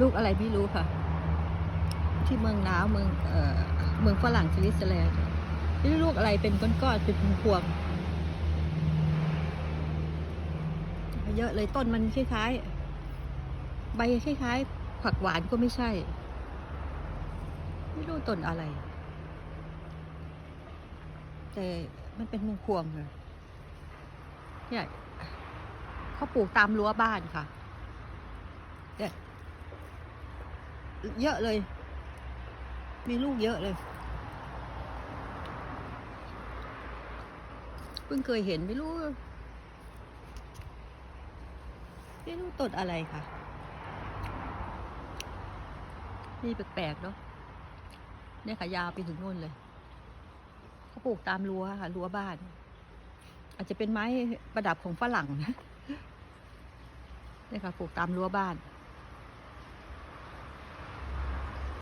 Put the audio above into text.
ลูกอะไรไม่รู้ค่ะ ที่เมืองหนาวเมืองเอ่อเมืองฝรั่งสวิตเซอร์แลนด์ไม่รู้ลูกอะไรเป็นก้อนๆเป็นพวงเยอะเลยต้นมันคล้ายๆใบคล้ายๆผักหวานก็ไม่ใช่ ไม่รู้ต้นอะไร แต่มันเป็นมุงพวงค่ะเนี่ยเขาปลูกตามรั้วบ้านค่ะเนี่ย เยอะเลย มีลูกเยอะเลย เพิ่งเคยเห็นไม่รู้ไม่รู้ต้นอะไรค่ะ นี่แปลกๆเนาะเนี่ยค่ะยาวไปถึงนู่นเลย เขาปลูกตามรั้วค่ะรั้วบ้าน อาจจะเป็นไม้ประดับของฝรั่งนะเนี่ยค่ะปลูกตามรั้วบ้าน